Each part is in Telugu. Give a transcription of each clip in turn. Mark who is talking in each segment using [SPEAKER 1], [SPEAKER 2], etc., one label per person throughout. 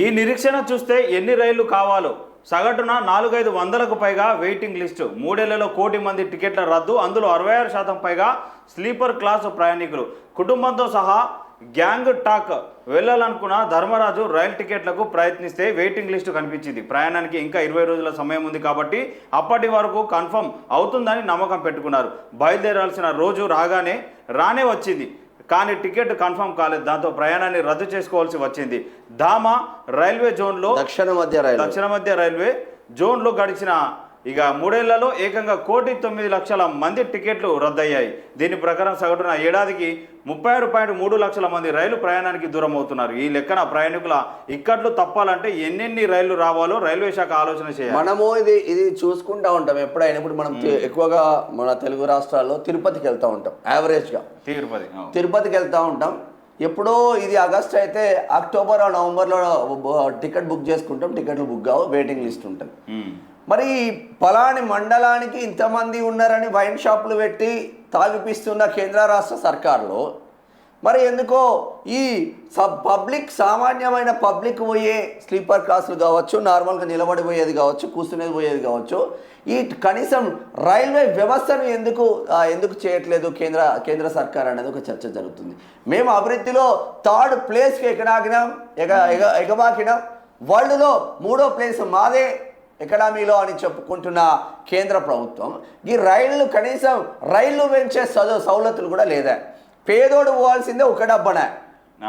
[SPEAKER 1] ఈ నిరీక్షణ చూస్తే ఎన్ని రైళ్ళు కావాలో. సగటున నాలుగైదు వందలకు పైగా వెయిటింగ్ లిస్టు. మూడేళ్ళలో కోటి మంది టికెట్ల రద్దు అందులో అరవై ఆరు శాతం పైగా స్లీపర్ క్లాసు ప్రయాణికులు. కుటుంబంతో సహా గ్యాంగ్ టాక్ వెళ్ళాలనుకున్న ధర్మరాజు రైలు టికెట్లకు ప్రయత్నిస్తే వెయిటింగ్ లిస్టు కనిపించింది. ప్రయాణానికి ఇంకా ఇరవై రోజుల సమయం ఉంది కాబట్టి అప్పటి వరకు కన్ఫర్మ్ అవుతుందని నమ్మకం పెట్టుకున్నారు. బయలుదేరాల్సిన రోజు రాగానే రానే వచ్చింది. కానీ టికెట్ కన్ఫర్మ్ కాలేదు. దాంతో ప్రయాణాన్ని రద్దు చేసుకోవాల్సి వచ్చింది. ధామ రైల్వే జోన్లో
[SPEAKER 2] దక్షిణ మధ్య రైలు
[SPEAKER 1] దక్షిణ మధ్య రైల్వే జోన్లో గడిచిన ఇక మూడేళ్ళలో ఏకంగా కోటి తొమ్మిది లక్షల మంది టికెట్లు రద్దయ్యాయి. దీని ప్రకారం సగటున ఏడాదికి ముప్పై ఆరు పాయింట్ మూడు లక్షల మంది రైలు ప్రయాణానికి దూరం అవుతున్నారు. ఈ లెక్కన ప్రయాణికుల ఇక్కట్లు తప్పాలంటే ఎన్నెన్ని రైళ్ళు రావాలో రైల్వే శాఖ ఆలోచన చేయాలి.
[SPEAKER 2] మనము ఇది ఇది చూసుకుంటా ఉంటాం. ఎప్పుడైనా ఇప్పుడు మనం ఎక్కువగా మన తెలుగు రాష్ట్రాల్లో తిరుపతికి వెళ్తూ ఉంటాం యావరేజ్గా.
[SPEAKER 1] తిరుపతి
[SPEAKER 2] తిరుపతికి వెళ్తూ ఉంటాం. ఎప్పుడో ఇది ఆగస్ట్ అయితే అక్టోబర్ నవంబర్లో టికెట్ బుక్ చేసుకుంటాం. టికెట్లు బుక్ కావు వెయిటింగ్ లిస్ట్ ఉంటుంది. మరి పలాని మండలానికి ఇంతమంది ఉన్నారని వైన్ షాపులు పెట్టి తాగిపిస్తున్న కేంద్ర రాష్ట్ర సర్కార్లో మరి ఎందుకో ఈ సబ్ పబ్లిక్ సామాన్యమైన పబ్లిక్ పోయే స్లీపర్ క్లాసులు కావచ్చు నార్మల్గా నిలబడి పోయేది కావచ్చు కూర్చునేది పోయేది కావచ్చు ఈ కనీసం రైల్వే వ్యవస్థను ఎందుకు ఎందుకు చేయట్లేదు కేంద్ర కేంద్ర సర్కార్ అనేది ఒక చర్చ జరుగుతుంది. మేము అభివృద్ధిలో థర్డ్ ప్లేస్కి ఎక్కడాకినాం ఎగ ఎగ ఎగబాకినాం. వరల్డ్లో మూడో ప్లేస్ మాదే ఎకనామీలో అని చెప్పుకుంటున్న కేంద్ర ప్రభుత్వం ఈ రైళ్ళు కనీసం రైళ్ళు పెంచే సౌలతులు కూడా లేదా. పేదోడు పోవాల్సిందే ఒక డబ్బనే.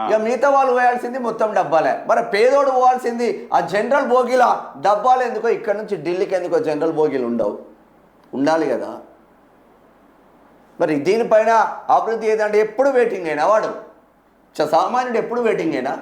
[SPEAKER 2] ఇక మిగతా వాళ్ళు పోయాల్సింది మొత్తం డబ్బాలే. మరి పేదోడు పోవాల్సింది ఆ జనరల్ బోగిల డబ్బాలు ఎందుకో ఇక్కడ నుంచి ఢిల్లీకి ఎందుకో జనరల్ బోగీలు ఉండవు. ఉండాలి కదా. మరి దీనిపైన అభివృద్ధి ఏదంటే ఎప్పుడు వెయిటింగ్ అయినా వాడు. చ- సామాన్యుడు ఎప్పుడు వెయిటింగ్ అయినా